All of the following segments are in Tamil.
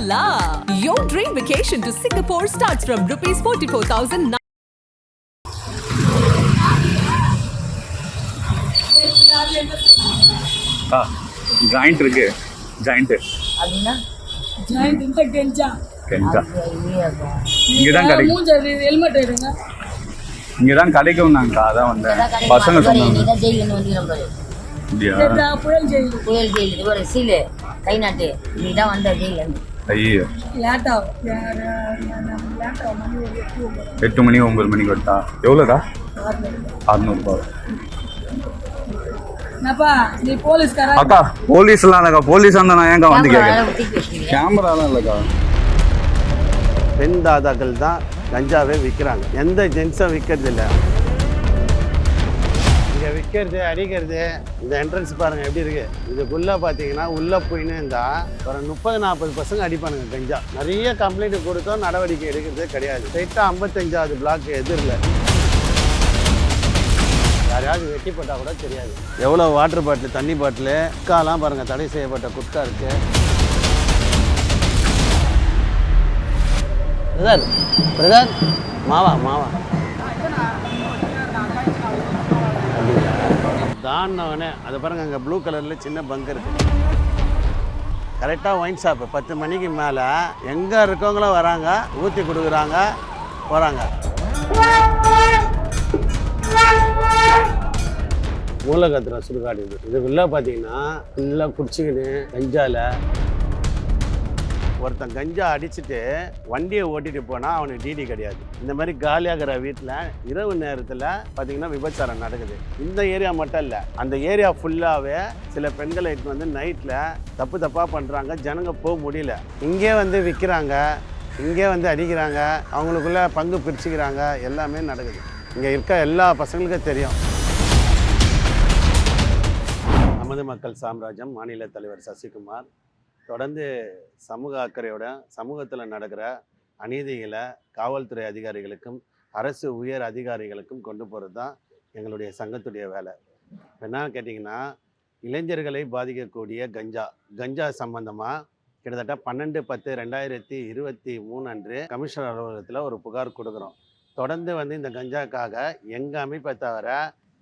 la! Your dream vacation to Singapore starts from rupees 44,000. ஆ ஜாயிண்ட் இருக்கு. ஜாயிண்ட்டு அப்படின்னா ஜாயிண்ட் கெஞ்சா. கெஞ்சா. இங்கே தான் ஹெல்மெட் எடுங்க இங்கே தான் கிடைக்கும் நாங்கக்கா அதான் வந்தேன். பசங்க சொன்னாங்க. நீதான் ஜெயிலுன்னு வந்துக்கிறோம் பாரு. அப்படியா? கேட்டா புயல் ஜெயில்? புயல் ஜெயில். இது ஒரு சீலு கை நாட்டு நீ தான் வந்த ஜெயில. இருந்து ஐயோ. எட்டு மணி ஒம்பது மணிக்கு வரட்டா எவ்வளோக்கா அறுநூறுபா என்னப்பா நீ போலீஸ்காரா? அக்கா போலீஸ்லாம் இல்லைக்கா. போலீஸ் வந்தா நான் ஏன்க்கா வந்து கேட்குறேன் கேமராலாம் இல்லைக்கா. பெண் தாதாக்கள் தான் கஞ்சாவே விற்கிறாங்க. எந்த ஜென்ஸும் விற்கிறது வைக்கிறது அடிக்கிறது இந்த என்ட்ரன்ஸ் பாருங்கள் எப்படி இருக்குது இதுக்குள்ளே பார்த்தீங்கன்னா உள்ளே போயின்னு இருந்தால் ஒரு முப்பது நாற்பது பசங்க அடிப்பானுங்க கஞ்சா. நிறைய கம்ப்ளைண்ட் கொடுத்தோம் நடவடிக்கை எடுக்கிறதே கிடையாது. ஸ்ட்ரைட்டாக ஐம்பத்தஞ்சாவது பிளாக் எதிரில். யாரையாவது வெட்டி போட்டால் கூட தெரியாது. எவ்வளோ வாட்டர் பாட்டில் தண்ணி பாட்டில் குட்காலாம் பாருங்கள் தடை செய்யப்பட்ட குட்கா இருக்குது பிரதர் பிரதர் மாவா மாவா. தான்னவனே அதை பாருங்க அங்கே ப்ளூ கலரில் சின்ன பங்கு இருக்குது கரெக்டாக ஒயின் ஷாப்பு பத்து மணிக்கு மேலே எங்கே இருக்கவங்களும் வராங்க ஊற்றி கொடுக்குறாங்க போகிறாங்க மூலகத்தில் சுடுகாடு இது. இதுக்குள்ளே பார்த்தீங்கன்னா ஃபுல்லாக குடிச்சிக்கின்னு கஞ்சால ஒருத்தன் கஞ்சா அடிச்சுட்டு வண்டியை ஓட்டிட்டு போனால் அவனுக்கு டிடி கிடையாது. இந்த மாதிரி காலியாகிற வீட்டில் இரவு நேரத்தில் பார்த்தீங்கன்னா விபச்சாரம் நடக்குது. இந்த ஏரியா மட்டும் இல்லை அந்த ஏரியா ஃபுல்லாகவே சில பெண்களை இட்டு வந்து நைட்டில் தப்பு தப்பாக பண்ணுறாங்க ஜனங்க போக முடியல. இங்கே வந்து விற்கிறாங்க இங்கே வந்து அடிக்கிறாங்க அவங்களுக்குள்ள பங்கு பிரிச்சுக்கிறாங்க எல்லாமே நடக்குது. இங்கே இருக்க எல்லா பசங்களுக்கும் தெரியும். நமது மக்கள் சாம்ராஜ்யம் மாநில தலைவர் சசிகுமார் தொடர்ந்து சமூக அக்கறையோட சமூகத்தில் நடக்கிற அநீதிகளை காவல்துறை அதிகாரிகளுக்கும் அரசு உயர் அதிகாரிகளுக்கும் கொண்டு போகிறது தான் எங்களுடைய சங்கத்துடைய வேலை. என்ன கேட்டிங்கன்னா இளைஞர்களை பாதிக்கக்கூடிய கஞ்சா கஞ்சா சம்பந்தமாக கிட்டத்தட்ட பன்னெண்டு பத்து ரெண்டாயிரத்தி இருபத்தி மூணு அன்று கமிஷனர் அலுவலகத்தில் ஒரு புகார் கொடுக்குறோம். தொடர்ந்து வந்து இந்த கஞ்சாக்காக எங்கள் அமைப்பை தவிர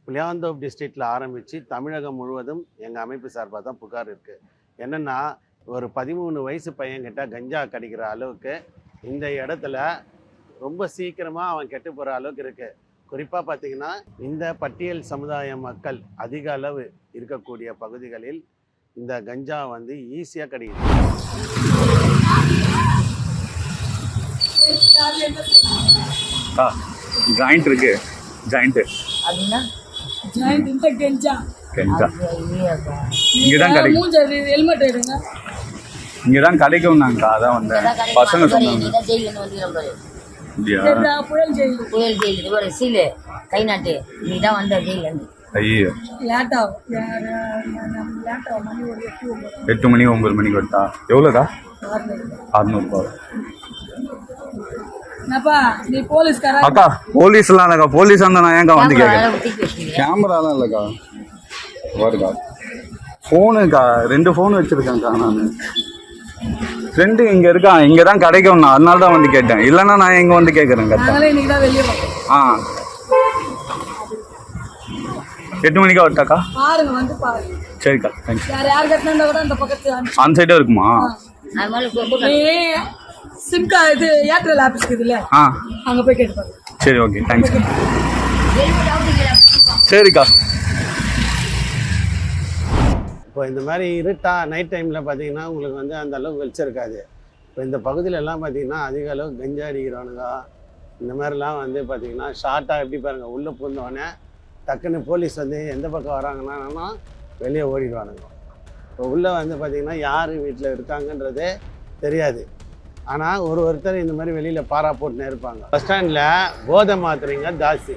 புளியாந்தோப் டிஸ்ட்ரிக்டில் ஆரம்பித்து தமிழகம் முழுவதும் எங்கள் அமைப்பு சார்பாக தான் புகார் இருக்குது என்னென்னா ஒரு பதிமூணு வயசு பையன்கிட்ட கஞ்சா கிடைக்கிற அளவுக்கு இந்த இடத்துல ரொம்ப சீக்கிரமாக அவன் கெட்டு போகிற அளவுக்கு இருக்குது குறிப்பாக பார்த்தீங்கன்னா இந்த பட்டியல் சமுதாய மக்கள் அதிக அளவு இருக்கக்கூடிய பகுதிகளில் இந்த கஞ்சா வந்து ஈஸியாக கிடைக்குது ஆ ஜாயிண்ட் இருக்கு. ஜாயிண்ட்டு அப்படின்னா ஜாயிண்ட் இந்த கெஞ்சா. கெஞ்சா. ஐயப்பா. இங்கே தான் கிடைக்கும். ஹெல்மெட் எடுங்க இங்கே தான் நாங்கக்கா அதான் வந்தேன் பசங்க சொன்னாங்க. நீதான் ஜெயிலுன்னு வந்துக்கிறோம் பாரு. அப்படியா? கேட்டா புயல் ஜெயில்? புயல் ஜெயில் இது ஒரு சீலு கை நாட்டு நீ தான் வந்த ஜெயில இருந்து ஐயோ மணி எட்டு ஒன்பது. மணி ஒம்பது மணிக்கு வரட்டா? எவ்வளோக்கா அறுநூறுபா என்னப்பா நீ போலீஸ்காரா? அக்கா போலீஸ்லாம் இல்லைக்கா போலீஸ் வந்தா நான் ஏன்க்கா வந்து கேமரா கேட்குறேன்? கேமராலாம் இல்லைக்கா. வருக்கா. ஃபோனுக்கா ரெண்டு ஃபோன் வச்சுருக்கேன்க்கா நான். ஃப்ரெண்டு இங்கே இருக்கான் இங்கே தான் கிடைக்கும் நான் அதனால தான் வந்து கேட்டேன். இல்லைன்னா நான் எங்கே வந்து கேட்குறேன் கரெக்டாக ஆ. எட்டு மணிக்கா வரட்டாக்கா? சரிக்கா கூட அந்த சைடும் இருக்குமா? சிம் இது ஏர்டெல் ஆஃபீஸ் இருக்குதுல்ல? ஆ. அங்க போய் கேட்டு சரி ஓகே தேங்க்ஸ் சரிக்கா. இப்போ இந்த மாதிரி இருட்டா நைட் டைமில் பார்த்தீங்கன்னா உங்களுக்கு வந்து அந்த அளவுக்கு வெளிச்சம் இருக்காது. இப்போ இந்த பகுதியிலலாம் பார்த்தீங்கன்னா அதிக அளவு கஞ்சா அடிக்கிறவனுங்க இந்த மாதிரிலாம் வந்து பார்த்திங்கன்னா ஷார்ட்டாக எப்படி பாருங்கள் உள்ளே பூந்தோடனே டக்குன்னு போலீஸ் வந்து எந்த பக்கம் வராங்கன்னா வெளியே ஓடிடுவானுங்க. இப்போ உள்ளே வந்து பார்த்திங்கன்னா யார் வீட்டில் இருக்காங்கன்றதே தெரியாது. ஆனால் ஒரு ஒருத்தர் இந்த மாதிரி வெளியில் பாரா போட்டுன்னு இருப்பாங்க. பஸ் ஸ்டாண்டில் போதை மாத்திரைங்க ஜாஸ்தி.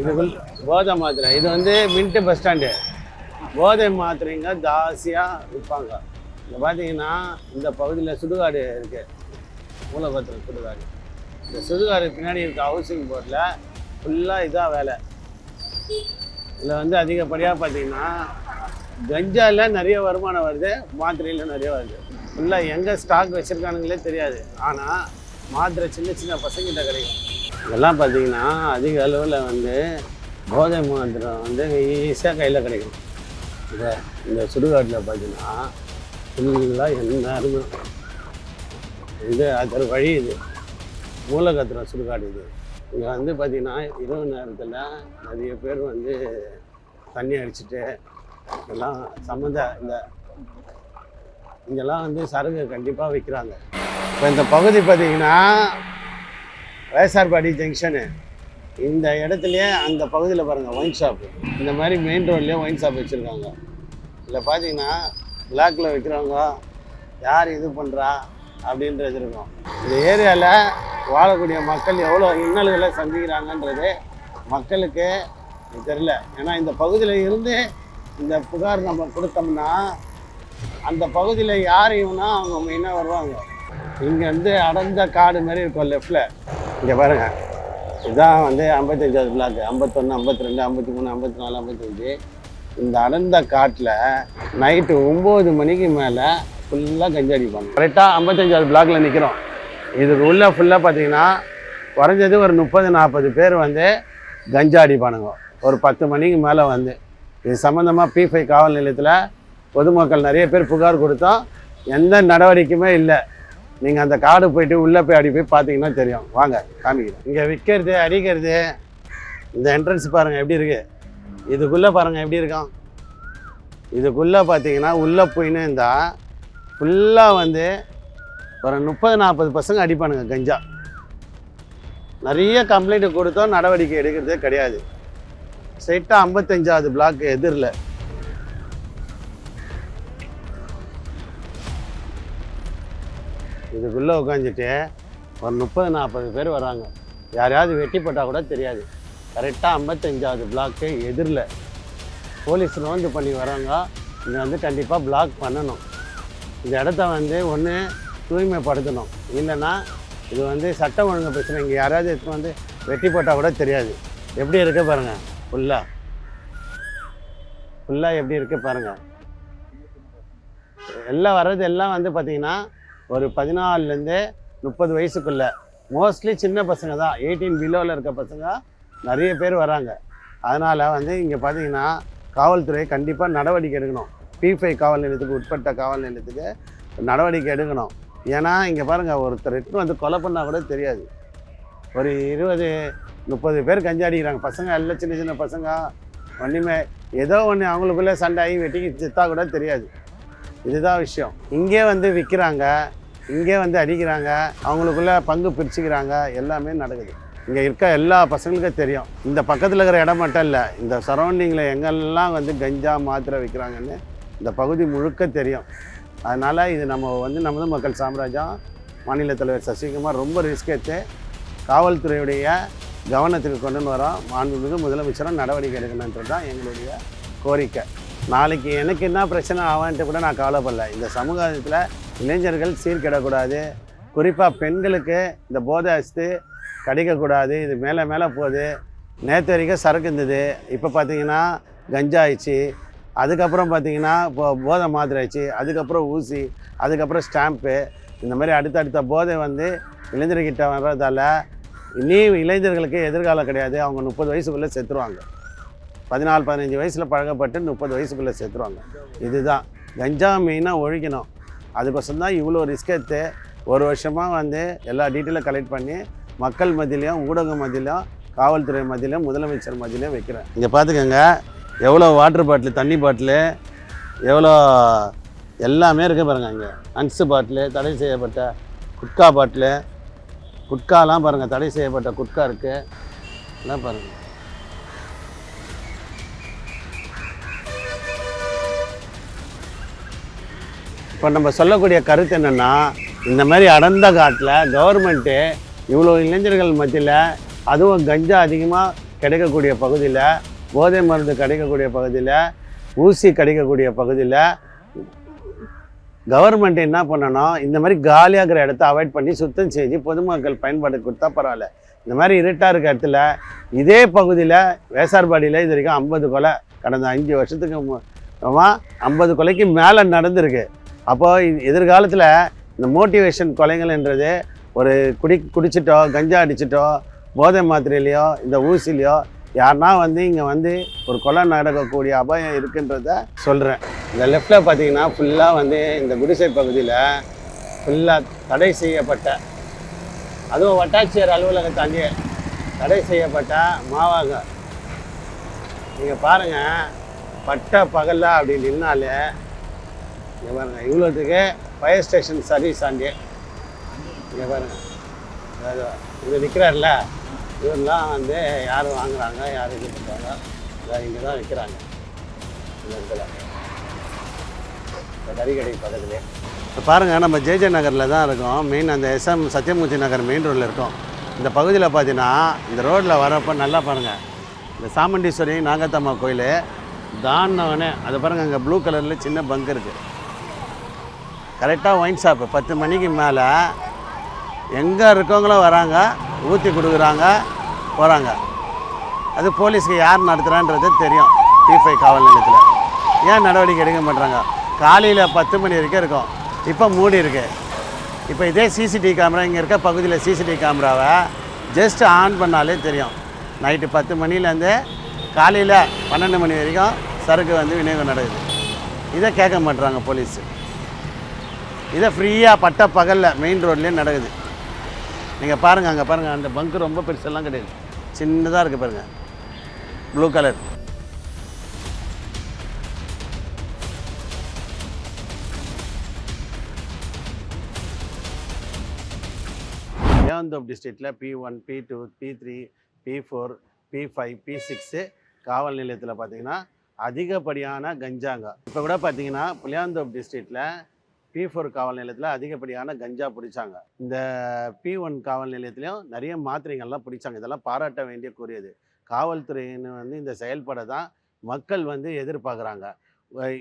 இதுக்குள் போதை மாத்திரை. இது வந்து மின்ட்டு பஸ் ஸ்டாண்டு. போதை மாத்திரைங்க ஜாஸ்தியாக விற்பாங்க. இங்கே பார்த்தீங்கன்னா இந்த பகுதியில் சுடுகாடு இருக்குது மூலபத்திரம் சுடுகாடு. இந்த சுடுகாடு பின்னாடி இருக்க ஹவுசிங் போர்டில் ஃபுல்லாக இதாக வேலை. இதில் வந்து அதிகப்படியாக பார்த்தீங்கன்னா கஞ்சாவில் நிறைய வருமானம் வருது மாத்திரையில் நிறைய வருது. ஃபுல்லாக எங்கே ஸ்டாக் வச்சுருக்கானுங்களே தெரியாது. ஆனால் மாத்திரை சின்ன சின்ன பசங்கிட்ட கிடைக்கும். இதெல்லாம் பார்த்தீங்கன்னா அதிக அளவில் வந்து போதை மாத்திரம் வந்து ஈஸியாக கையில் கிடைக்கும். இதை இந்த சுடுகாட்டில் பார்த்தீங்கன்னா ஃபுல்லாக எல்லாருமே இது அது ஒரு வழி இது. மூலகத்திரம் சுடுகாடு இது. இங்கே வந்து பார்த்திங்கன்னா இரவு நேரத்தில் நிறைய பேர் வந்து தண்ணி அடிச்சுட்டு எல்லாம் சம்மந்த இந்த இங்கெல்லாம் வந்து சரகு கண்டிப்பாக விற்கிறாங்க இப்போ இந்த பகுதி பார்த்திங்கன்னா வயசார்பாடி ஜங்ஷனு. இந்த இடத்துலையே அந்த பகுதியில் பாருங்கள் ஒயின் ஷாப்பு இந்த மாதிரி மெயின் ரோட்லேயே ஒயின் ஷாப் வச்சுருக்காங்க. இதில் பார்த்தீங்கன்னா பிளாக்கில் வைக்கிறவங்க யார் இது பண்ணுறா அப்படின்றது இருக்கும். இந்த ஏரியாவில் வாழக்கூடிய மக்கள் எவ்வளோ இன்னல்களை சந்திக்கிறாங்கன்றது மக்களுக்கு தெரில ஏன்னா இந்த பகுதியில் இருந்து இந்த புகார் நம்ம கொடுத்தோம்னா அந்த பகுதியில் யார் இவனா அவங்க மெயினாக வருவாங்க? இங்கேருந்து அடர்ந்த காடு மாதிரி இருக்கும் லெஃப்டில் இங்கே பாருங்கள் இதுதான் வந்து ஐம்பத்தஞ்சாவது பிளாக் ஐம்பத்தொன்று ஐம்பத்தி ரெண்டு ஐம்பத்தி மூணு ஐம்பத்தி நாலு ஐம்பத்தஞ்சு. இந்த அடர்ந்த காட்டில் நைட்டு ஒம்பது மணிக்கு மேலே ஃபுல்லாக கஞ்சி அடிப்பாங்க. கரெக்டாக ஐம்பத்தஞ்சாவது பிளாக்ல நிற்கிறோம் இதுக்கு உள்ள ஃபுல்லாக பார்த்தீங்கன்னா குறைஞ்சது ஒரு முப்பது நாற்பது பேர் வந்து கஞ்சா அடிப்பானுங்க. ஒரு பத்து மணிக்கு மேலே வந்து. இது சம்மந்தமாக பி காவல் நிலையத்தில் பொதுமக்கள் நிறைய பேர் புகார் கொடுத்தோம். எந்த நடவடிக்கையுமே இல்லை. நீங்கள் அந்த காடு போயிட்டு உள்ளே போய் அடி போய் பார்த்தீங்கன்னா தெரியும். வாங்க காமிக்கிறேன். இங்கே விற்கிறது அடிக்கிறது இந்த என்ட்ரன்ஸ் பாருங்கள் எப்படி இருக்குது இதுக்குள்ளே பாருங்கள் எப்படி இருக்கும். இதுக்குள்ளே பார்த்தீங்கன்னா உள்ளே போயின்னு இருந்தால் ஃபுல்லாக வந்து ஒரு முப்பது நாற்பது பசங்க அடிப்பானுங்க கஞ்சா. நிறைய கம்ப்ளைண்ட் கொடுத்தோம் நடவடிக்கை எடுக்கிறதே கிடையாது. ஸ்ட்ரைட்டாக ஐம்பத்தஞ்சாவது பிளாக் எதிரில். இதுக்குள்ளே உட்காந்துட்டு ஒரு முப்பது நாற்பது பேர் வராங்க. யாரையாவது வெட்டி போட்டால் கூட தெரியாது. கரெக்டாக ஐம்பத்தஞ்சாவது பிளாக்கு எதிரில். போலீஸ் ரோந்து பண்ணி வராங்க. இது வந்து கண்டிப்பாக பிளாக் பண்ணணும். இந்த இடத்த வந்து ஒன்று தூய்மைப்படுத்தணும். இல்லைன்னா இது வந்து சட்டம் ஒழுங்கு பிரச்சனை. இங்கே யாராவது எடுத்து வந்து வெட்டி போட்டால் கூட தெரியாது. எப்படி இருக்க பாருங்கள் ஃபுல்லாக ஃபுல்லாக எப்படி இருக்க பாருங்கள் எல்லாம் வர்றது எல்லாம் வந்து பார்த்திங்கன்னா ஒரு பதினாலுலேருந்து முப்பது வயசுக்குள்ளே. மோஸ்ட்லி சின்ன பசங்க தான். எயிட்டீன் பிலோவில் இருக்க பசங்க நிறைய பேர் வராங்க. அதனால் வந்து இங்கே பார்த்தீங்கன்னா காவல்துறை கண்டிப்பாக நடவடிக்கை எடுக்கணும். பிஃபை காவல் நிலையத்துக்கு உட்பட்ட காவல் நிலையத்துக்கு நடவடிக்கை எடுக்கணும். ஏன்னா இங்கே பாருங்கள் ஒருத்தர் இட்டு வந்து கொலை பண்ணால் கூட தெரியாது. ஒரு இருபது முப்பது பேர் கஞ்சி அடிக்கிறாங்க. பசங்க எல்லாம் சின்ன சின்ன பசங்க. ஒன்றுமே ஏதோ ஒன்று அவங்களுக்குள்ளே சண்டை ஆகி வெட்டிக்கு சித்தா கூட தெரியாது. இதுதான் விஷயம். இங்கே வந்து விற்கிறாங்க இங்கே வந்து அடிக்கிறாங்க அவங்களுக்குள்ள பங்கு பிரிச்சுக்கிறாங்க எல்லாமே நடக்குது. இங்கே இருக்க எல்லா பசங்களுக்கும் தெரியும். இந்த பக்கத்தில் இருக்கிற இடம் மட்டும் இல்லை இந்த சரௌண்டிங்கில் எங்கெல்லாம் வந்து கஞ்சா மாத்திரை விற்கிறாங்கன்னு இந்த பகுதி முழுக்க தெரியும். அதனால் இது நம்ம வந்து நமது மக்கள் சாம்ராஜ்யம் மாநில தலைவர் சசிகுமார் ரொம்ப ரிஸ்க் எடுத்து காவல்துறையுடைய கவனத்துக்கு கொண்டு வரோம். மாண்புமிகு முதலமைச்சரும் நடவடிக்கை எடுக்கணுன்றது தான் எங்களுடைய கோரிக்கை. நாளைக்கு எனக்கு என்ன பிரச்சனை ஆவான்ட்டு கூட நான் கவலைப்படல. இந்த சமூகத்தில் இளைஞர்கள் சீர்கிடக்கூடாது. குறிப்பாக பெண்களுக்கு இந்த போதை அஸ்து கிடைக்கக்கூடாது. இது மேலே மேலே போகுது. நேற்று வரைக்கும் சரக்கு இருந்தது. இப்போ பார்த்தீங்கன்னா கஞ்சா ஆயிடுச்சு. அதுக்கப்புறம் பார்த்தீங்கன்னா இப்போ போதை மாத்திரை ஆயிடுச்சு. அதுக்கப்புறம் ஊசி அதுக்கப்புறம் ஸ்டாம்ப்பு இந்த மாதிரி அடுத்தடுத்த போதை வந்து இளைஞர்கிட்ட வர்றதால இனி இளைஞர்களுக்கு எதிர்காலம் கிடையாது. அவங்க முப்பது வயசுக்குள்ளே செத்துருவாங்க. பதினாலு பதினஞ்சு வயசில் பழகப்பட்டு முப்பது வயசுக்குள்ளே சேர்த்துருவாங்க இதுதான். கஞ்சா மெயினாக ஒழிக்கணும். அதுக்கோசரம் தான் இவ்வளோ ரிஸ்க் எடுத்து ஒரு வருஷமாக வந்து எல்லா டீட்டெயிலும் கலெக்ட் பண்ணி மக்கள் மத்தியிலையும் ஊடக மத்தியிலையும் காவல்துறை மத்தியிலையும் முதலமைச்சர் மத்தியிலையும் வைக்கிறேன். இங்கே பார்த்துக்கோங்க எவ்வளோ வாட்டர் பாட்டில் தண்ணி பாட்டிலு எவ்வளோ எல்லாமே இருக்குது பாருங்கள் இங்கே. அன்ஸு பாட்டிலு தடை செய்யப்பட்ட குட்கா பாட்டிலு குட்காலாம் பாருங்கள் தடை செய்யப்பட்ட குட்கா இருக்குது எல்லாம் பாருங்கள் இப்போ நம்ம சொல்லக்கூடிய கருத்து என்னென்னா இந்த மாதிரி அடர்ந்த காட்டில் கவர்மெண்ட்டு இவ்வளோ இளைஞர்கள் மத்தியில் அதுவும் கஞ்சா அதிகமாக கிடைக்கக்கூடிய பகுதியில் போதை மருந்து கிடைக்கக்கூடிய பகுதியில் ஊசி கிடைக்கக்கூடிய பகுதியில் கவர்மெண்ட் என்ன பண்ணணும் இந்த மாதிரி காலியாக இருக்கிற இடத்த அவாய்ட் பண்ணி சுத்தம் செஞ்சு பொதுமக்கள் பயன்பாடு கொடுத்தா பரவாயில்ல. இந்த மாதிரி இருட்டாக இருக்க இடத்துல இதே பகுதியில் வேசார்பாடியில் இது வரைக்கும் ஐம்பது கொலை கடந்த அஞ்சு வருஷத்துக்கு ஐம்பது கொலைக்கு மேலே நடந்திருக்கு. அப்போ எதிர்காலத்தில் இந்த மோட்டிவேஷன் கொலைகள்ன்றது ஒரு குடி குடிச்சிட்டோ கஞ்சா அடிச்சிட்டோ போதை மாத்திரையிலையோ இந்த ஊசிலையோ யாருனா வந்து இங்கே வந்து ஒரு கொலை நடக்கக்கூடிய அபாயம் இருக்குன்றத சொல்கிறேன் இந்த லெஃப்டில் பார்த்தீங்கன்னா ஃபுல்லாக வந்து இந்த குடிசை பகுதியில் ஃபுல்லாக தடை செய்யப்பட்ட அதுவும் வட்டாட்சியர் அலுவலகத்தாண்டியே தடை செய்யப்பட்ட மாவாக. நீங்கள் பாருங்கள் பட்ட பகலில் அப்படி நின்னாலே இங்கே பாருங்க இவ்வளோத்துக்கு ஃபயர் ஸ்டேஷன் சர்வீஸ் ஆண்டி இங்கே பாருங்க. அதாவது இங்கே நிற்கிறார்ல இவரெல்லாம் வந்து யார் வாங்குறாங்க யார் இது பண்ணுறாங்க இங்கே தான் விற்கிறாங்க இந்த இடத்துல. இந்த கறிக்கடை பக்கத்துலேயே. இப்போ பாருங்கள் நம்ம ஜேஜே நகரில் தான் இருக்கோம். மெயின் அந்த எஸ்எம் சத்யமூர்த்தி நகர் மெயின் ரோட்டில் இருக்கோம். இந்த பகுதியில் பார்த்தீங்கன்னா இந்த ரோட்டில் வரப்போ நல்லா பாருங்கள் இந்த சாமுண்டீஸ்வரி நாகத்தம்மா கோயில் தாண்டவனே அதை பாருங்கள் அங்கே ப்ளூ கலரில் சின்ன பங்க் இருக்குது கரெக்டாக ஒயின் ஷாப்பு பத்து மணிக்கு மேலே எங்கே இருக்கவங்களும் வராங்க ஊற்றி கொடுக்குறாங்க போகிறாங்க அது போலீஸ்க்கு யார் நடத்துகிறான்றது தெரியும். டிஃபை காவல் நிலையத்தில். ஏன் நடவடிக்கை எடுக்க மாட்டாங்க காலையில் பத்து மணி வரைக்கும் இருக்கும். இப்போ மூடி இருக்கு. இப்போ இதே சிசிடிவி கேமரா இங்கே இருக்க பகுதியில் சிசிடிவி கேமராவை ஜஸ்ட் ஆன் பண்ணாலே தெரியும். நைட்டு பத்து மணிலேருந்து காலையில் பன்னெண்டு மணி வரைக்கும் சரக்கு வந்து விநியோகம் நடக்குது. இதை கேட்க மாட்டுறாங்க போலீஸு. இதை ஃப்ரீயாக பட்ட பகலில் மெயின் ரோட்லேயே நடக்குது. நீங்கள் பாருங்கள் அங்கே பாருங்கள் அந்த பங்கு ரொம்ப பெருசெல்லாம் கிடையாது. சின்னதாக இருக்குது பாருங்கள் ப்ளூ கலர் ஏவந்தோப் டிஸ்ட்ரிக்டில் B one B two B three B four B five B six காவல் நிலையத்தில் பார்த்தீங்கன்னா அதிகப்படியான கஞ்சாங்க. இப்போ கூட பார்த்தீங்கன்னா புளியாந்தோப் டிஸ்ட்ரிக்டில் பி ஃபோர் காவல் நிலையத்தில் அதிகப்படியான கஞ்சா பிடிச்சாங்க. இந்த பி ஒன் காவல் நிலையத்திலையும் நிறைய மாத்திரைகள்லாம் பிடிச்சாங்க. இதெல்லாம் பாராட்ட வேண்டிய கூறியது காவல்துறையின்னு வந்து இந்த செயல்பட தான் மக்கள் வந்து எதிர்பார்க்குறாங்க.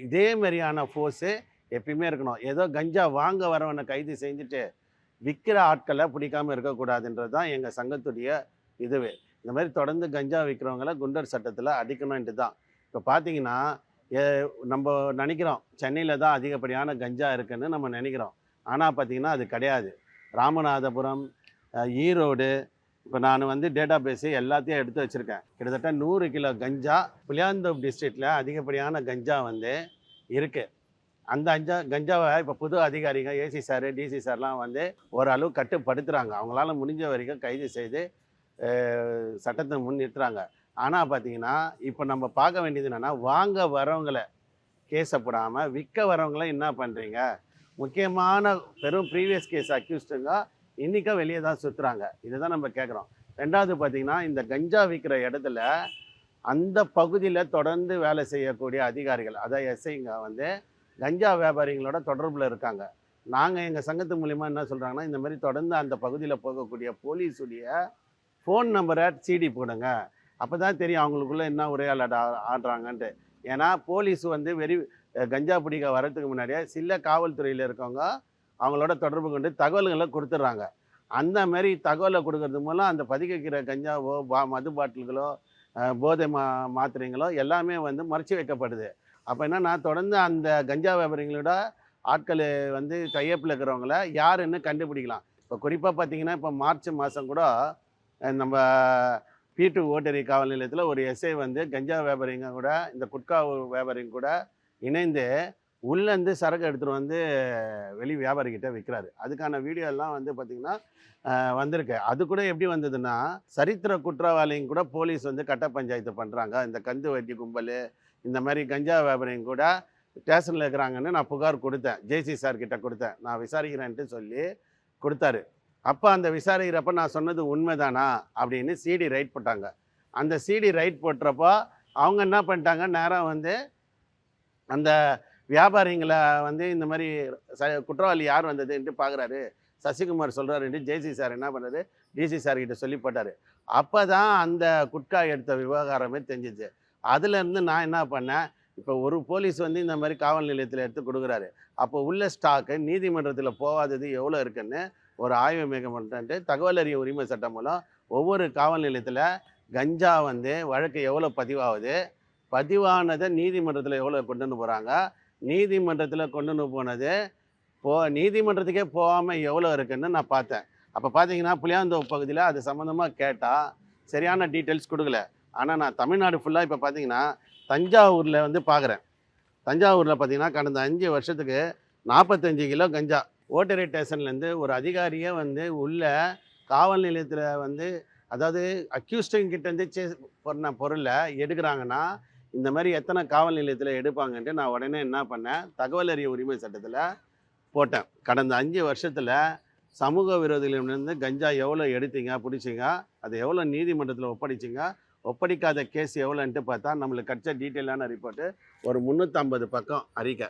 இதே மாதிரியான ஃபோர்ஸு எப்பயுமே இருக்கணும். ஏதோ கஞ்சா வாங்க வரவனை கைது செஞ்சுட்டு விற்கிற ஆட்களை பிடிக்காமல் இருக்கக்கூடாதுன்றது தான் எங்கள் சங்கத்துடைய இதுவே. இந்த மாதிரி தொடர்ந்து கஞ்சா விற்கிறவங்கள குண்டர் சட்டத்தில் அடிக்கணுன்ட்டு தான். இப்போ பார்த்தீங்கன்னா நம்ம நினைக்கிறோம் சென்னையில் தான் அதிகப்படியான கஞ்சா இருக்குன்னு நம்ம நினைக்கிறோம். ஆனால் பார்த்திங்கன்னா அது கிடையாது. ராமநாதபுரம் ஈரோடு இப்போ நான் வந்து டேட்டா பேஸு எல்லாத்தையும் எடுத்து வச்சுருக்கேன். கிட்டத்தட்ட நூறு கிலோ கஞ்சா புளியாந்தோப் டிஸ்ட்ரிக்டில் அதிகப்படியான கஞ்சா வந்து இருக்குது அந்த அஞ்சா கஞ்சாவை இப்போ புது அதிகாரிங்க ஏசி சார் டிசி சார்லாம் வந்து ஓரளவு கட்டுப்படுத்துகிறாங்க அவங்களால முடிஞ்ச வரைக்கும் கைது செய்து சட்டத்தை முன் நிறுத்துறாங்க ஆனால் பார்த்தீங்கன்னா இப்போ நம்ம பார்க்க வேண்டியது என்னென்னா வாங்க வரவங்களை கேஸப்படாமல் விற்க வரவங்களை என்ன பண்ணுறீங்க முக்கியமான பெரும் ப்ரீவியஸ் கேஸ் அக்யூஸ்டுங்க இன்றைக்கும் வெளியே தான் சுற்றுறாங்க இதை தான் நம்ம கேட்குறோம் ரெண்டாவது பார்த்தீங்கன்னா இந்த கஞ்சா விற்கிற இடத்துல அந்த பகுதியில் தொடர்ந்து வேலை செய்யக்கூடிய அதிகாரிகள் அதாவது எஸ்ஐங்க வந்து கஞ்சா வியாபாரிகளோட தொடர்பில் இருக்காங்க. நாங்கள் எங்கள் சங்கத்து மூலிமா என்ன சொல்கிறாங்கன்னா இந்த மாதிரி தொடர்ந்து அந்த பகுதியில் போகக்கூடிய போலீஸுடைய ஃபோன் நம்பரை சிடி போடுங்க. அப்போ தான் தெரியும் அவங்களுக்குள்ளே என்ன உரையாடல் ஆடுறாங்கன்ட்டு. ஏன்னா போலீஸ் வந்து வெறி கஞ்சா பிடிக்க வர்றதுக்கு முன்னாடியே சில காவல்துறையில் இருக்கவங்க அவங்களோட தொடர்பு கொண்டு தகவல்களை கொடுத்துட்றாங்க. அந்த மாதிரி தகவலை கொடுக்கறது மூலம் அந்த பதிக்கிற கஞ்சாவோ பா மது பாட்டில்களோ போதை மா மாத்திரைங்களோ எல்லாமே வந்து மறைச்சி வைக்கப்படுது. அப்போ என்னன்னா தொடர்ந்து அந்த கஞ்சா வியாபாரிகளோட ஆட்கள் வந்து கையப்பில் இருக்கிறவங்கள யாருன்னு கண்டுபிடிக்கலாம். இப்போ குறிப்பாக பார்த்தீங்கன்னா இப்போ மார்ச் மாதம் கூட நம்ம பீட்டு ஓட்டரி காவல் நிலையத்தில் ஒரு எஸ்ஐ வந்து கஞ்சா வியாபாரிங்க கூட இந்த குட்கா வியாபாரிங்க கூட இணைந்து உள்ளேருந்து சரக்கு எடுத்துகிட்டு வந்து வெளி வியாபாரிக்கிட்ட விற்கிறாரு அதுக்கான வீடியோ எல்லாம் வந்து பார்த்திங்கன்னா வந்திருக்கு. அது கூட எப்படி வந்ததுன்னா சரித்திர குற்றவாளிங்க கூட போலீஸ் வந்து கட்ட பஞ்சாயத்து பண்ணுறாங்க இந்த கந்து வட்டி கும்பல் இந்த மாதிரி கஞ்சா வியாபாரிங்க கூட ஸ்டேஷனில் இருக்கிறாங்கன்னு நான் புகார் கொடுத்தேன். ஜேசி சார்கிட்ட கொடுத்தேன். நான் விசாரிக்கிறேன்ட்டு சொல்லி கொடுத்தாரு. அப்போ அந்த விசாரிக்கிறப்ப நான் சொன்னது உண்மைதானா அப்படின்னு சிடி ரைட் போட்டாங்க. அந்த சிடி ரைட் போட்டுறப்போ அவங்க என்ன பண்ணிட்டாங்க? நேராக வந்து அந்த வியாபாரிங்களை வந்து இந்த மாதிரி ச குற்றவாளி யார் வந்ததுன்ட்டு பார்க்குறாரு சசிகுமார் சொல்கிறாருன்ட்டு ஜேசி சார் என்ன பண்ணுறது டிசி சார்கிட்ட சொல்லி போட்டார். அப்போ தான் அந்த குட்கா எடுத்த விவகாரமே தெரிஞ்சிச்சு. அதுலேருந்து நான் என்ன பண்ணேன்? இப்போ ஒரு போலீஸ் வந்து இந்த மாதிரி காவல் நிலையத்தில் எடுத்து கொடுக்குறாரு. அப்போ உள்ள ஸ்டாக்கு நீதிமன்றத்தில் போகாதது எவ்வளோ இருக்குன்னு ஒரு ஆய்வு மேற்கொண்டு தகவல் அறிய உரிமை சட்டம் மூலம் ஒவ்வொரு காவல் நிலையத்தில் கஞ்சா வந்து வழக்கு எவ்வளோ பதிவாகுது? பதிவானதை நீதிமன்றத்தில் எவ்வளோ கொண்டு வந்து போகிறாங்க நீதிமன்றத்தில் கொண்டு போனது போ நீதிமன்றத்துக்கே போகாமல் எவ்வளோ இருக்குன்னு நான் பார்த்தேன். அப்போ பார்த்தீங்கன்னா புளியாந்தோப்பு பகுதியில் அது சம்மந்தமாக கேட்டால் சரியான டீட்டெயில்ஸ் கொடுக்கல. ஆனால் நான் தமிழ்நாடு ஃபுல்லாக இப்போ பார்த்தீங்கன்னா தஞ்சாவூரில் வந்து பார்க்குறேன் தஞ்சாவூரில் பார்த்தீங்கன்னா கடந்த அஞ்சு வருஷத்துக்கு நாற்பத்தஞ்சு கிலோ கஞ்சா. ஓட்டரி ஸ்டேஷன்லேருந்து ஒரு அதிகாரியே வந்து உள்ள காவல் நிலையத்தில் வந்து அதாவது அக்யூஸ்டங்கிட்டேருந்து சே பண்ண பொருளை எடுக்கிறாங்கன்னா இந்த மாதிரி எத்தனை காவல் நிலையத்தில் எடுப்பாங்கன்ட்டு நான் உடனே என்ன பண்ணேன் தகவல் அறிய உரிமை சட்டத்தில் போட்டேன். கடந்த அஞ்சு வருஷத்தில் சமூக விரோதிகளிடமிருந்து கஞ்சா எவ்வளோ எடுத்தீங்க பிடிச்சிங்க அதை எவ்வளோ நீதிமன்றத்தில் ஒப்படைச்சிங்க ஒப்படைக்காத கேஸ் எவ்வளோன்ட்டு பார்த்தா நம்மளுக்கு கிடைச்ச டீட்டெயிலான ரிப்போர்ட்டு ஒரு முந்நூற்றம்பது பக்கம் அறிக்கை.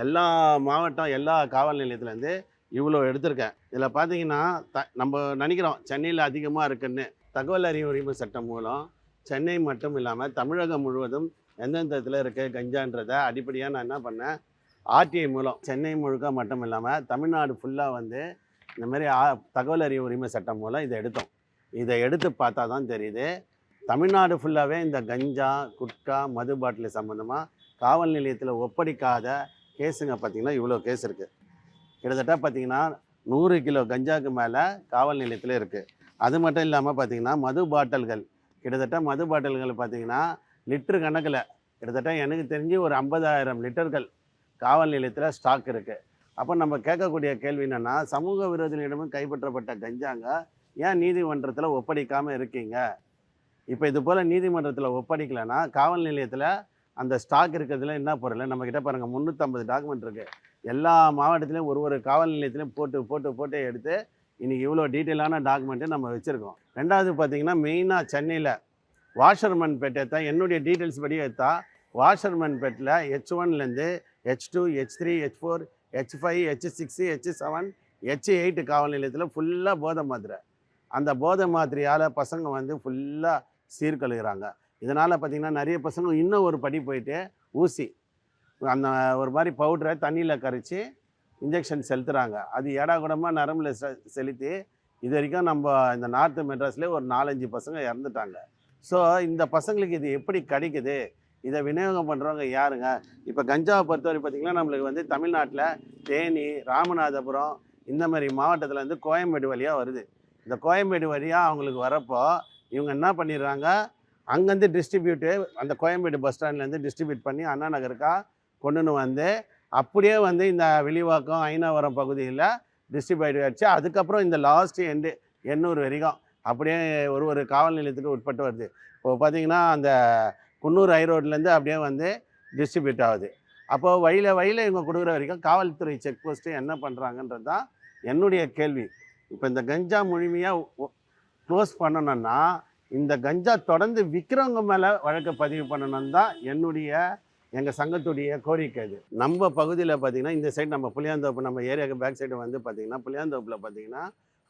எல்லா மாவட்டம் எல்லா காவல் நிலையத்துலேருந்து இவ்வளோ எடுத்திருக்கேன். இதில் பார்த்தீங்கன்னா த நம்ம நினைக்கிறோம் சென்னையில் அதிகமாக இருக்குன்னு. தகவல் அறிவு உரிமை சட்டம் மூலம் சென்னை மட்டும் இல்லாமல் தமிழகம் முழுவதும் எந்தெந்த இடத்துல இருக்குது கஞ்சான்றதை அடிப்படையாக நான் என்ன பண்ணேன் ஆர்டிஐ மூலம் சென்னை முழுக்க மட்டும் இல்லாமல் தமிழ்நாடு ஃபுல்லாக வந்து இந்த மாதிரி ஆ- தகவல் அறிவு உரிமை சட்டம் மூலம் இதை எடுத்தோம். இதை எடுத்து பார்த்தா தான் தெரியுது தமிழ்நாடு ஃபுல்லாகவே இந்த கஞ்சா குட்கா மது பாட்டில் சம்மந்தமாக காவல் நிலையத்தில் ஒப்படைக்காத கேஸுங்க பார்த்திங்கன்னா இவ்வளோ கேஸ் இருக்குது கிட்டத்தட்ட பார்த்திங்கன்னா நூறு கிலோ கஞ்சாவுக்கு மேலே காவல் நிலையத்தில் இருக்குது அது மட்டும் இல்லாமல் பார்த்திங்கன்னா மது பாட்டில்கள். கிட்டத்தட்ட மது பாட்டில்கள் பார்த்திங்கன்னா லிட்டரு கணக்கில் கிட்டத்தட்ட எனக்கு தெரிஞ்சு ஒரு ஐம்பதாயிரம் லிட்டர்கள் காவல் நிலையத்தில் ஸ்டாக் இருக்குது அப்போ நம்ம கேட்கக்கூடிய கேள்வி என்னென்னா சமூக விரோதிகளிடமும் கைப்பற்றப்பட்ட கஞ்சாங்க ஏன் நீதிமன்றத்தில் ஒப்படைக்காமல் இருக்கீங்க? இப்போ இது போல் நீதிமன்றத்தில் ஒப்படைக்கலைன்னா காவல் நிலையத்தில் அந்த ஸ்டாக் இருக்கிறதுல என்ன பொருள்? நம்மக்கிட்ட பாருங்கள் முந்நூற்றம்பது டாக்குமெண்ட் இருக்குது எல்லா மாவட்டத்திலையும் ஒரு ஒரு காவல் நிலையத்திலையும் போட்டு போட்டு போட்டு எடுத்து இன்றைக்கி இவ்வளோ டீட்டெயிலான டாக்குமெண்ட்டு நம்ம வச்சுருக்கோம். ரெண்டாவது பார்த்தீங்கன்னா மெயினாக சென்னையில் வாஷர்மேன் பெட்டை தான் என்னுடைய டீட்டெயில்ஸ் படி எடுத்தா வாஷர்மேன் பெட்டில் ஹெச் ஒன்லேருந்து H two H three H four H five H six H seven H eight காவல் நிலையத்தில் ஃபுல்லாக போதை மாத்திரை. அந்த போதை மாத்திரையால் பசங்க வந்து ஃபுல்லாக சீர்கழுகிறாங்க. இதனால் பார்த்திங்கன்னா நிறைய பசங்க இன்னும் ஒரு படி போயிட்டு ஊசி அந்த ஒரு மாதிரி பவுடரை தண்ணியில் கரைச்சி இன்ஜெக்ஷன் செலுத்துகிறாங்க அது ஏடாகுடமாக நரம்பில் செ செலுத்தி இது வரைக்கும் நம்ம இந்த நார்த்து மெட்ராஸ்லேயே ஒரு நாலஞ்சு பசங்க இறந்துட்டாங்க. ஸோ இந்த பசங்களுக்கு இது எப்படி கிடைக்குது? இதை விநியோகம் பண்ணுறவங்க யாருங்க? இப்போ கஞ்சாவை பொறுத்தவரை பார்த்திங்கன்னா நம்மளுக்கு வந்து தமிழ்நாட்டில் தேனி ராமநாதபுரம் இந்த மாதிரி மாவட்டத்தில் வந்து கோயம்பேடு வழியாக வருது. இந்த கோயம்பேடு வழியாக அவங்களுக்கு வரப்போ இவங்க என்ன பண்ணிடுறாங்க? அங்கேருந்து டிஸ்ட்ரிபியூட்டு அந்த கோயம்பேடு பஸ் ஸ்டாண்ட்லேருந்து டிஸ்ட்ரிபியூட் பண்ணி அண்ணா நகருக்கா கொண்டுன்னு வந்து அப்படியே வந்து இந்த வெளிவாக்கம் ஐநாவரம் பகுதியில் டிஸ்ட்ரிபியூட் ஆகிடுச்சு அதுக்கப்புறம் இந்த லாஸ்ட் எண்டு எண்ணூர் வரைக்கும் அப்படியே ஒரு ஒரு காவல் நிலையத்துக்கு உட்பட்டு வருது. இப்போ பார்த்தீங்கன்னா அந்த குன்னூர் ஹைரோட்லேருந்து அப்படியே வந்து டிஸ்ட்ரிபியூட் ஆகுது. அப்போது வழியில் வழியில் இவங்க கொடுக்குற வரைக்கும் காவல்துறை செக் போஸ்ட்டு என்ன பண்ணுறாங்கன்றது தான் என்னுடைய கேள்வி. இப்போ இந்த கஞ்சா முழுமையாக க்ளோஸ் பண்ணணும்னா இந்த கஞ்சா தொடர்ந்து விற்கிறவங்க மேலே வழக்கு பதிவு பண்ணணும் தான் என்னுடைய எங்கள் சங்கத்துடைய கோரிக்கை அது. நம்ம பகுதியில் பார்த்திங்கன்னா இந்த சைடு நம்ம புளியாந்தோப்பு நம்ம ஏரியாவுக்கு பேக் சைடு வந்து பார்த்திங்கன்னா புளியாந்தோப்பில் பார்த்திங்கன்னா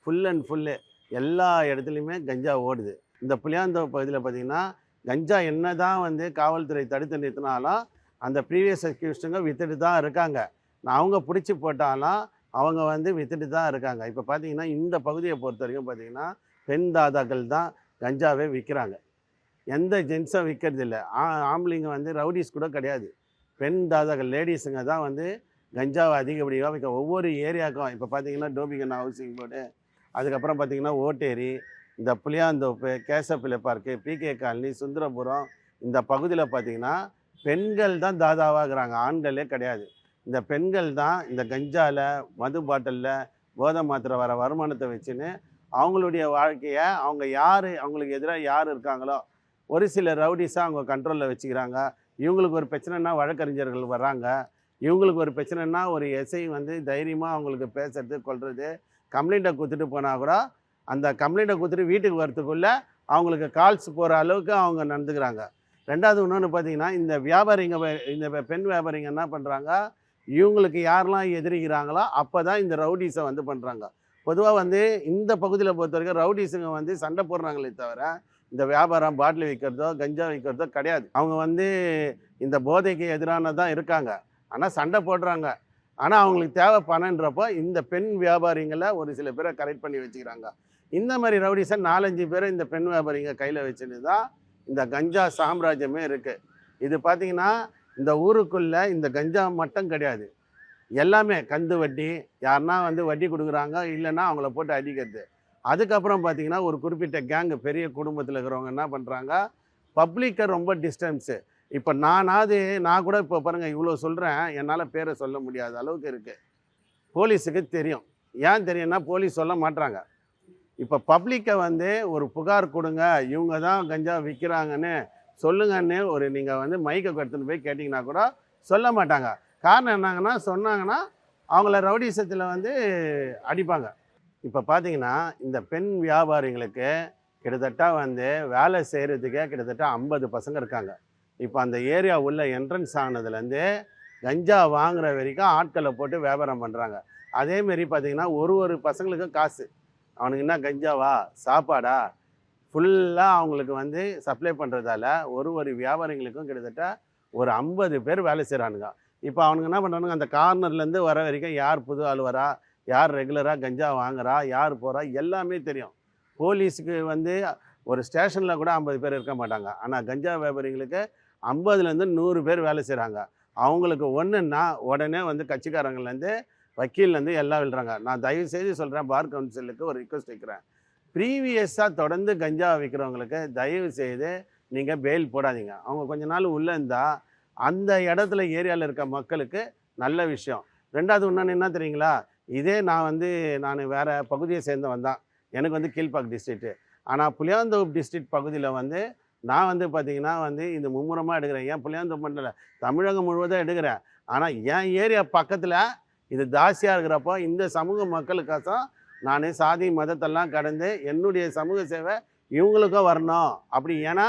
ஃபுல் அண்ட் ஃபுல்லு எல்லா இடத்துலையுமே கஞ்சா ஓடுது. இந்த புளியாந்தோப்பு பகுதியில் பார்த்திங்கன்னா கஞ்சா என்ன தான் வந்து காவல்துறை தடுத்து நிறுத்தினாலும் அந்த ப்ரீவியஸ் அக்யூஸ்டுங்க வித்துட்டு தான் இருக்காங்க. நான் அவங்க பிடிச்சி போட்டாலும் அவங்க வந்து வித்துட்டு தான் இருக்காங்க. இப்போ பார்த்தீங்கன்னா இந்த பகுதியை பொறுத்த வரைக்கும் பார்த்தீங்கன்னா பெண் தாதாக்கள் தான் கஞ்சாவே விற்கிறாங்க எந்த ஜென்ஸும் விற்கிறது இல்லை ஆம்பளைங்க வந்து ரவுடிஸ் கூட கிடையாது. பெண் தாதாக்கள் லேடிஸுங்க தான் வந்து கஞ்சாவை அதிகப்படியாக விற்க ஒவ்வொரு ஏரியாவுக்கும். இப்போ பார்த்தீங்கன்னா டோபிகன் ஹவுசிங் போர்டு அதுக்கப்புறம் பார்த்தீங்கன்னா ஓட்டேரி இந்த Puliyanthope Kesavapillai park PK colony Sundarapuram இந்த பகுதியில் பார்த்தீங்கன்னா பெண்கள் தான் தாதாவாகிறாங்க ஆண்களே கிடையாது. இந்த பெண்கள் தான் இந்த கஞ்சாவில் மது பாட்டிலில் போதை மாத்திரை வர வருமானத்தை வச்சுன்னு அவங்களுடைய வாழ்க்கையை அவங்க யார் அவங்களுக்கு எதிராக யார் இருக்காங்களோ ஒரு சில ரவுடிஸாக அவங்க கண்ட்ரோலில் வச்சுக்கிறாங்க. இவங்களுக்கு ஒரு பிரச்சனைனா வழக்கறிஞர்கள் வர்றாங்க. இவங்களுக்கு ஒரு பிரச்சனைனா ஒரு எஸ்ஐ வந்து தைரியமாக அவங்களுக்கு பேசுறது கொள்வது கம்ப்ளைண்ட்டை கொடுத்துட்டு போனால் கூட அந்த கம்ப்ளைண்ட்டை கொடுத்துட்டு வீட்டுக்கு வரத்துக்குள்ளே அவங்களுக்கு கால்ஸ் போகிற அளவுக்கு அவங்க நடந்துக்கிறாங்க. ரெண்டாவது இன்னொன்று பார்த்தீங்கன்னா இந்த வியாபாரிங்க இந்த பெண் வியாபாரிங்க என்ன பண்ணுறாங்க இவங்களுக்கு யாரெல்லாம் எதிரிக்கிறாங்களோ அப்போ தான் இந்த ரவுடிஸை வந்து பண்ணுறாங்க பொதுவாக வந்து இந்த பகுதியில் பொறுத்த வரைக்கும் ரவுடிஸுங்க வந்து சண்டை போடுறாங்களே தவிர இந்த வியாபாரம் பாட்டில் விற்கிறதோ கஞ்சா விற்கிறதோ கிடையாது. அவங்க வந்து இந்த போதைக்கு எதிரானதான் இருக்காங்க. ஆனால் சண்டை போடுறாங்க. ஆனால் அவங்களுக்கு தேவை பணன்றப்போ இந்த பெண் வியாபாரிங்களை ஒரு சில பேரை கரெக்ட் பண்ணி வச்சுக்கிறாங்க. இந்த மாதிரி ரவுடிஸை நாலஞ்சு பேரை இந்த பெண் வியாபாரிங்க கையில் வச்சுன்னு தான் இந்த கஞ்சா சாம்ராஜ்யமே இருக்குது இது பார்த்திங்கன்னா இந்த ஊருக்குள்ளே இந்த கஞ்சா மட்டும் கிடையாது. எல்லாமே கந்து வட்டி யாருன்னா வந்து வட்டி கொடுக்குறாங்க இல்லைன்னா அவங்கள போட்டு அடிக்கிறது. அதுக்கப்புறம் பார்த்தீங்கன்னா ஒரு குறிப்பிட்ட கேங்கு பெரிய குடும்பத்தில் இருக்கிறவங்க என்ன பண்ணுறாங்க பப்ளிக்கை ரொம்ப டிஸ்டன்ஸு இப்போ நானாவது நான் கூட இப்போ பாருங்கள் இவ்வளோ சொல்கிறேன் என்னால் பேரை சொல்ல முடியாத அளவுக்கு இருக்குது போலீஸுக்கு தெரியும். ஏன் தெரியும்னா போலீஸ் சொல்ல மாட்டுறாங்க இப்போ பப்ளிக்கை வந்து ஒரு புகார் கொடுங்க இவங்க தான் கஞ்சா விற்கிறாங்கன்னு சொல்லுங்கன்னு ஒரு நீங்கள் வந்து மைக்கை எடுத்துன்னு போய் கேட்டிங்கன்னா கூட சொல்ல மாட்டாங்க. காரணம் என்னங்கன்னா சொன்னாங்கன்னா அவங்கள ரவுடிசத்தில் வந்து அடிப்பாங்க. இப்போ பார்த்தீங்கன்னா இந்த பெண் வியாபாரிகளுக்கு கிட்டத்தட்ட வந்து வேலை செய்கிறதுக்கே கிட்டத்தட்ட ஐம்பது பசங்க இருக்காங்க. இப்போ அந்த ஏரியா உள்ள என்ட்ரன்ஸ் ஆனதுலேருந்து கஞ்சா வாங்குற வரைக்கும் ஆட்களை போட்டு வியாபாரம் பண்ணுறாங்க அதேமாரி பார்த்திங்கன்னா ஒரு ஒரு பசங்களுக்கும் காசு. அவனுக்கு என்ன கஞ்சாவா சாப்பாடா? ஃபுல்லாக அவங்களுக்கு வந்து சப்ளை பண்ணுறதால ஒரு ஒரு வியாபாரிகளுக்கும் கிட்டத்தட்ட ஒரு ஐம்பது பேர் வேலை செய்கிறானுங்க இப்போ அவனுங்க என்ன பண்ணுறானுங்க அந்த கார்னர்லேருந்து வர வரைக்கும் யார் புது ஆள் வரா யார் ரெகுலராக கஞ்சா வாங்குறா யார் போகிறா எல்லாமே தெரியும். போலீஸுக்கு வந்து ஒரு ஸ்டேஷனில் கூட ஐம்பது பேர் இருக்க மாட்டாங்க. ஆனால் கஞ்சா வியாபாரிகளுக்கு ஐம்பதுலேருந்து நூறு பேர் வேலை செய்கிறாங்க அவங்களுக்கு ஒன்றுன்னா உடனே வந்து கட்சிக்காரங்கள்லேருந்து வக்கீல்லேருந்து எல்லாம் விழுறாங்க. நான் தயவு செய்து சொல்கிறேன் பார் கவுன்சிலுக்கு ஒரு ரிக்வஸ்ட் வைக்கிறேன். ப்ரீவியஸாக தொடர்ந்து கஞ்சா விற்கிறவங்களுக்கு தயவு செய்து நீங்கள் பெயில் போடாதீங்க. அவங்க கொஞ்ச நாள் உள்ளே இருந்தால் அந்த இடத்துல ஏரியாவில் இருக்க மக்களுக்கு நல்ல விஷயம். ரெண்டாவது ஒன்று என்ன தெரியுங்களா? இதே நான் வந்து நான் வேறு பகுதியை சேர்ந்தவன் தான் எனக்கு வந்து கீழ்பாக் டிஸ்ட்ரிக்ட்டு ஆனால் புளியாந்தோப் டிஸ்ட்ரிக்ட் பகுதியில் வந்து நான் வந்து பார்த்திங்கன்னா வந்து இந்த மும்முரமாக எடுக்கிறேன். ஏன் புளியாந்தோப் மண்டல இல்லை தமிழகம் முழுவதும் எடுக்கிறேன். ஆனால் என் ஏரியா பக்கத்தில் இது தாசியாக இருக்கிறப்போ இந்த சமூக மக்களுக்காச்சும் நான் சாதி மதத்தெல்லாம் கடந்து என்னுடைய சமூக சேவை இவங்களுக்கும் வரணும். அப்படி ஏன்னா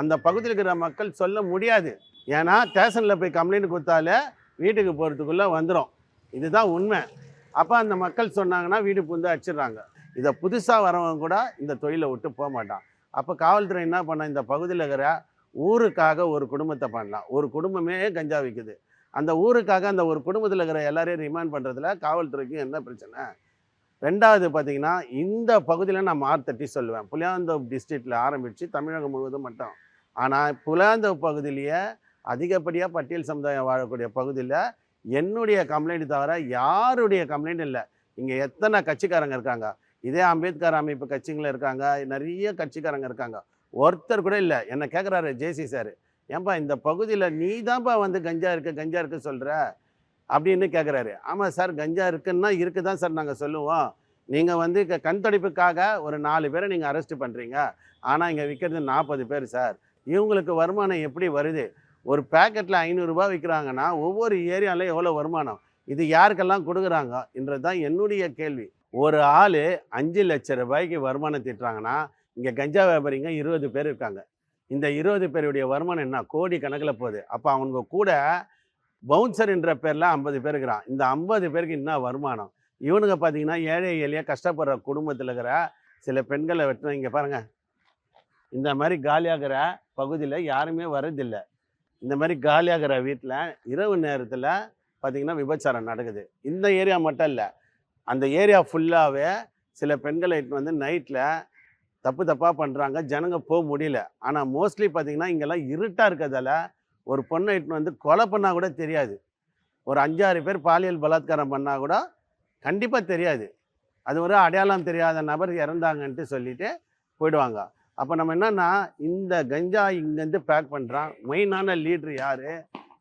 அந்த பகுதியில் இருக்கிற மக்கள் சொல்ல முடியாது. ஏன்னா ஸ்டேஷனில் போய் கம்ப்ளைண்ட் கொடுத்தாலே வீட்டுக்கு போகிறதுக்குள்ளே வந்துடும் இதுதான் உண்மை. அப்போ அந்த மக்கள் சொன்னாங்கன்னா வீடு புந்து அடிச்சிடுறாங்க. இதை புதுசாக வரவங்க கூட இந்த தொழிலை விட்டு போக மாட்டான். அப்போ காவல்துறை என்ன பண்ண இந்த பகுதியில் இருக்கிற ஊருக்காக ஒரு குடும்பத்தை பண்ணலாம். ஒரு குடும்பமே கஞ்சா விற்குது அந்த ஊருக்காக அந்த ஒரு குடும்பத்தில் இருக்கிற எல்லாரையும் ரிமாண்ட் பண்ணுறதுல காவல்துறைக்கு என்ன பிரச்சனை? ரெண்டாவது பார்த்தீங்கன்னா இந்த பகுதியில் நான் மார்த்தட்டி சொல்லுவேன். புளியாந்தோப் டிஸ்ட்ரிக்டில் ஆரம்பித்து தமிழகம் முழுவதும் மட்டும். ஆனால் புளியாந்தோப் பகுதியிலேயே அதிகப்படியாக பட்டியல் சமுதாயம் வாழக்கூடிய பகுதியில் என்னுடைய கம்ப்ளைண்ட் தவிர யாருடைய கம்ப்ளைண்ட் இல்லை. இங்கே எத்தனை கட்சிக்காரங்க இருக்காங்க? இதே அம்பேத்கர் அமைப்பு கட்சிங்கள இருக்காங்க. நிறைய கட்சிக்காரங்க இருக்காங்க. ஒருத்தர் கூட இல்லை. என்னை கேட்குறாரு ஜேசி சார். ஏன்பா இந்த பகுதியில் நீ தான்ப்பா வந்து கஞ்சா இருக்கு கஞ்சா இருக்கு சொல்கிற அப்படின்னு கேட்குறாரு ஆமாம் சார் கஞ்சா இருக்குன்னா இருக்கு தான் சார் நாங்கள் சொல்லுவோம். நீங்கள் வந்து க- கண் துடைப்புக்காக ஒரு நாலு பேரை நீங்கள் அரெஸ்ட் பண்ணுறீங்க ஆனால் இங்கே விற்கிறது நாற்பது பேர் சார். இவங்களுக்கு வருமானம் எப்படி வருது? ஒரு பேக்கெட்டில் ஐநூறுரூபா விற்கிறாங்கன்னா ஒவ்வொரு ஏரியாவில் எவ்வளோ வருமானம்? இது யாருக்கெல்லாம் கொடுக்குறாங்க? என்றது தான் என்னுடைய கேள்வி. ஒரு ஆள் அஞ்சு லட்ச ரூபாய்க்கு வருமானம் திட்டுறாங்கன்னா இங்கே கஞ்சா வியாபாரிங்க இருபது பேர் இருக்காங்க. இந்த இருபது பேருடைய வருமானம் என்ன? கோடி கணக்கில் போகுது. அப்போ அவங்க கூட பவுன்சர் என்ற பேரில் ஐம்பது பேர் இருக்கிறான். இந்த ஐம்பது பேருக்கு என்ன வருமானம்? இவனுங்க பார்த்தீங்கன்னா ஏழை எளிய கஷ்டப்படுற குடும்பத்தில் இருக்கிற சில பெண்களை வெட்டின இங்கே பாருங்கள் இந்த மாதிரி காலியாகிற பகுதியில் யாருமே வர்றதில்லை. இந்த மாதிரி காலியாகிற வீட்டில் இரவு நேரத்தில் பார்த்தீங்கன்னா விபச்சாரம் நடக்குது. இந்த ஏரியா மட்டும் இல்லை. அந்த ஏரியா ஃபுல்லாகவே சில பெண்களை இட்டுன்னு வந்து நைட்டில் தப்பு தப்பாக பண்ணுறாங்க ஜனங்க போக முடியல. ஆனால் மோஸ்ட்லி பார்த்தீங்கன்னா இங்கெல்லாம் இருட்டாக இருக்கிறதால ஒரு பொண்ணை இட்டுன்னு வந்து கொலை பண்ணால் கூட தெரியாது. ஒரு அஞ்சாறு பேர் பாலியல் பலாத்காரம் பண்ணால் கூட கண்டிப்பாக தெரியாது. அது ஒரு அடையாளம் தெரியாத நபர் இறந்தாங்கன்ட்டு சொல்லிட்டு போயிடுவாங்க. அப்போ நம்ம என்னன்னா இந்த கஞ்சா இங்கேருந்து பேக் பண்ணுறான் மெயினான லீட்ரு யார்?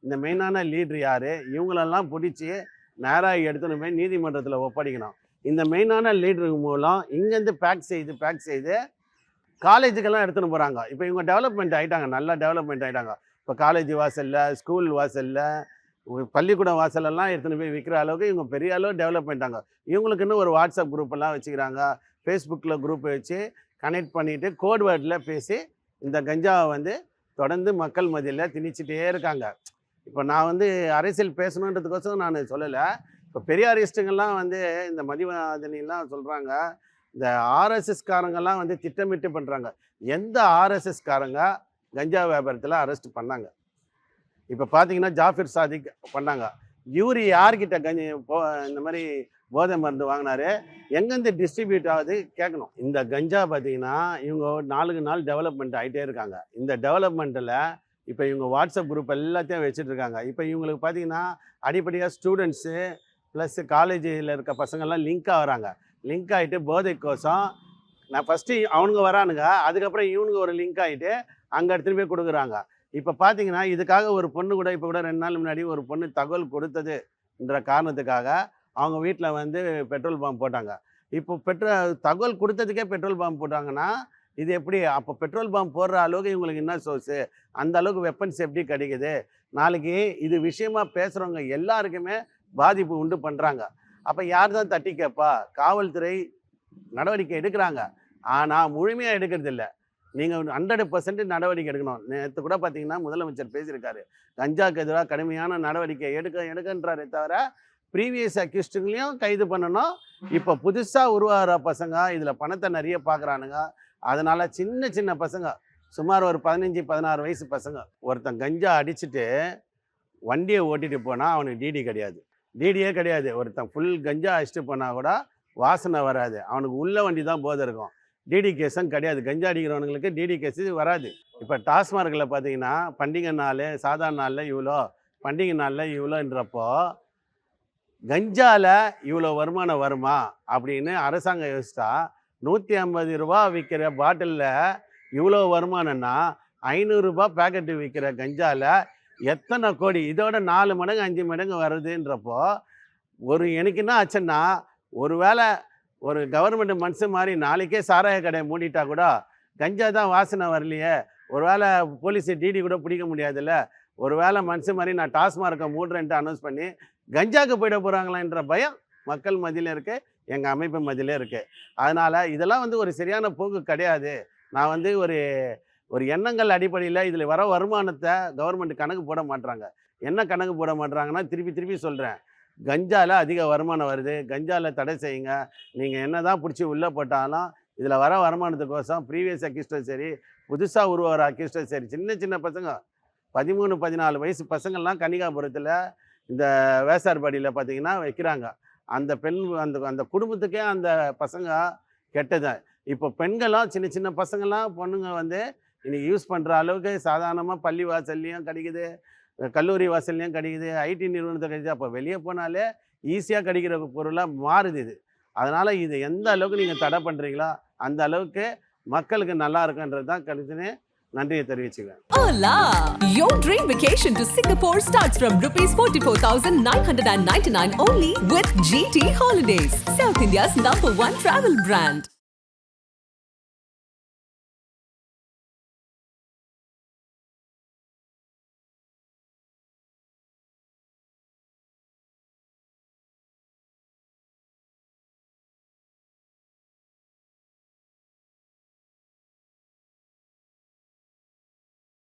இந்த மெயினான லீட்ரு யார்? இவங்களெல்லாம் பிடிச்சி நேராக எடுத்துன்னு போய் நீதிமன்றத்தில் ஒப்படைக்கணும். இந்த மெயினான லீடரு மூலம் இங்கேருந்து பேக் செய்து பேக் செய்து காலேஜுக்கெல்லாம் எடுத்துன்னு போகிறாங்க இப்போ இவங்க டெவலப்மெண்ட் ஆகிட்டாங்க நல்லா டெவலப்மெண்ட் ஆகிட்டாங்க இப்போ காலேஜ் வாசலில் ஸ்கூல் வாசலில் பள்ளிக்கூடம் வாசலெல்லாம் எடுத்துன்னு போய் விற்கிற அளவுக்கு இவங்க பெரிய அளவு டெவலப்மெண்ட் ஆங்க. இவங்களுக்குன்னு ஒரு வாட்ஸ்அப் குரூப்பெல்லாம் வச்சுக்கிறாங்க. ஃபேஸ்புக்கில் குரூப் வச்சு கனெக்ட் பண்ணிவிட்டு கோட் வேர்டில் பேசி இந்த கஞ்சாவை வந்து தொடர்ந்து மக்கள் மதியில் திணிச்சிட்டே இருக்காங்க. இப்போ நான் வந்து அரசியல் பேசணுன்றதுக்கோசரம் நான் சொல்லலை. இப்போ பெரியாரிஸ்ட்டுங்கெல்லாம் வந்து இந்த மதிவாதனிலாம் சொல்கிறாங்க இந்த ஆர்எஸ்எஸ்காரங்கெல்லாம் வந்து திட்டமிட்டு பண்ணுறாங்க எந்த ஆர்எஸ்எஸ்காரங்க கஞ்சா வியாபாரத்தில் அரெஸ்ட் பண்ணாங்க? இப்போ பார்த்தீங்கன்னா ஜாஃபிர் சாதிக் பண்ணாங்க. இவர் யார்கிட்ட கஞ்சி போ இந்த மாதிரி போதை மருந்து வாங்கினாரு. எங்கேருந்து டிஸ்ட்ரிபியூட் ஆகுது கேட்கணும். இந்த கஞ்சா பார்த்தீங்கன்னா இவங்க நாளுக்கு நாள் டெவலப்மெண்ட் ஆகிட்டே இருக்காங்க. இந்த டெவலப்மெண்ட்டில் இப்போ இவங்க வாட்ஸ்அப் குரூப் எல்லாத்தையும் வச்சுட்டு இருக்காங்க. இப்போ இவங்களுக்கு பார்த்தீங்கன்னா அடிப்படையாக ஸ்டூடெண்ட்ஸு ப்ளஸ் காலேஜில் இருக்க பசங்கள்லாம் லிங்க் ஆகுறாங்க லிங்க் ஆகிட்டு போதை கோசம் நான் ஃபஸ்ட்டு அவனுங்க வரானுங்க. அதுக்கப்புறம் இவனுங்க ஒரு லிங்க் ஆகிட்டு அங்கே எடுத்துகிட்டு போய் கொடுக்குறாங்க. இப்போ பார்த்தீங்கன்னா இதுக்காக ஒரு பொண்ணு கூட இப்போ கூட ரெண்டு நாள் முன்னாடி ஒரு பொண்ணு தகவல் கொடுத்ததுன்ற காரணத்துக்காக அவங்க வீட்டில் வந்து பெட்ரோல் பம்ப் போட்டாங்க. இப்போ பெட்ரோல் தகவல் கொடுத்ததுக்கே பெட்ரோல் பம்ப் போட்டாங்கன்னா இது எப்படி? அப்போ பெட்ரோல் பம்ப் போடுற அளவுக்கு இவங்களுக்கு என்ன சோர்ஸு அந்த அளவுக்கு வெப்பன்ஸ் எப்படி கிடைக்குது. நாளைக்கு இது விஷயமா பேசுகிறவங்க எல்லாருக்குமே பாதிப்பு உண்டு பண்ணுறாங்க அப்போ யார் தான் தட்டி கேட்பா காவல்துறை நடவடிக்கை எடுக்கிறாங்க. ஆனால் முழுமையாக எடுக்கிறது இல்லை. நீங்கள் ஹண்ட்ரட் பர்சன்ட் நடவடிக்கை எடுக்கணும். நேற்று கூட பார்த்தீங்கன்னா முதலமைச்சர் பேசியிருக்காரு. கஞ்சாக்கு எதிராக கடுமையான நடவடிக்கை எடுக்க எடுக்கன்றாரே தவிர ப்ரீவியஸ் அக்யூஸ்டுங்களையும் கைது பண்ணணும். இப்போ புதுசாக உருவாகிற பசங்க இதில் பணத்தை நிறைய பார்க்குறானுங்க அதனால சின்ன சின்ன பசங்க சுமார் ஒரு பதினஞ்சு பதினாறு வயசு பசங்க ஒருத்தன் கஞ்சா அடிச்சுட்டு வண்டியை ஓட்டிட்டு போனால் அவனுக்கு டிடி கிடையாது. டிடியே கிடையாது. ஒருத்தன் ஃபுல் கஞ்சா அடிச்சுட்டு போனால் கூட வாசனை வராது. அவனுக்கு உள்ள வண்டி தான் போதை இருக்கும். டிடி கேஸும் கிடையாது. கஞ்சா அடிக்கிறவனுங்களுக்கு டிடி கேஸு வராது. இப்போ டாஸ்மார்க்கில் பார்த்தீங்கன்னா பண்டிகை நாள் சாதாரண நாளில் இவ்வளோ பண்டிகை நாளில் இவ்வளோன்றப்போ கஞ்சால இவ்வளோ வருமானம் வருமா? அப்படின்னு அரசாங்கம் யோசிச்சா நூற்றி ஐம்பது ரூபா விற்கிற பாட்டிலில் இவ்வளோ வருமானம்னா ஐநூறுரூபா பேக்கெட்டு விற்கிற கஞ்சால எத்தனை கோடி? இதோட நாலு மடங்கு அஞ்சு மடங்கு வருதுன்றப்போ ஒரு எனக்கு என்ன ஆச்சுன்னா ஒரு வேளை ஒரு கவர்மெண்ட் மனுஷன் மாதிரி நாளைக்கே சாராய கடையை மூடிட்டா கூட கஞ்சா தான் வாசனை வரலையே. ஒரு வேளை போலீஸு டிடி கூட பிடிக்க முடியாதுல்ல. ஒருவேளை மனுஷன் மாதிரி நான் டாஸ்மார்க்கை மூடுறேன்ட்டு அனௌன்ஸ் பண்ணி கஞ்சாக்கு போயிட போகிறாங்களான்ற பயம் மக்கள் மதியில் இருக்கு எங்கள் அமைப்பு மதியில் இருக்கு. அதனால் இதெல்லாம் வந்து ஒரு சரியான போக்கு கிடையாது. நான் வந்து ஒரு ஒரு எண்ணங்கள் அடிப்படையில் இதில் வர வருமானத்தை கவர்மெண்ட் கணக்கு போட மாட்டுறாங்க என்ன கணக்கு போட மாட்றாங்கன்னா திருப்பி திருப்பி சொல்கிறேன் கஞ்சாவில் அதிக வருமானம் வருது. கஞ்சாவில் தடை செய்யுங்க. நீங்கள் என்ன தான் பிடிச்சி உள்ளே போட்டாலும் இதில் வர வருமானத்துக்கோசம் ப்ரீவியஸ் அக்யூஸ்டும் சரி புதுசாக உருவாகிற அக்யூஸ்டும் சரி சின்ன சின்ன பசங்க பதிமூணு பதினாலு வயசு பசங்கள்லாம் கன்னிகாபுரத்தில் இந்த வேசார்பாடியில் பார்த்தீங்கன்னா வைக்கிறாங்க. அந்த பெண் அந்த அந்த குடும்பத்துக்கே அந்த பசங்க கெட்டது. இப்போ பெண்கள்லாம் சின்ன சின்ன பசங்கள்லாம் பொண்ணுங்க வந்து இன்றைக்கி யூஸ் பண்ணுற அளவுக்கு சாதாரணமாக பள்ளி வாசல்லையும் கிடைக்குது கல்லூரி வாசல்லையும் கிடைக்குது ஐடி நிறுவனத்தை கிடைக்குது. அப்போ வெளியே போனாலே ஈஸியாக கிடைக்கிற பொருளாக மாறுது இது. அதனால் இது எந்த அளவுக்கு நீங்கள் தடை பண்ணுறீங்களோ அந்த அளவுக்கு மக்களுக்கு நல்லா இருக்குன்றது தான் கருத்துன்னு நன்றியை தெரிவிச்சுக்கிறேன் Hola! Your dream vacation to Singapore starts from rupees 44,999 only with GT Holidays, South India's number one travel brand.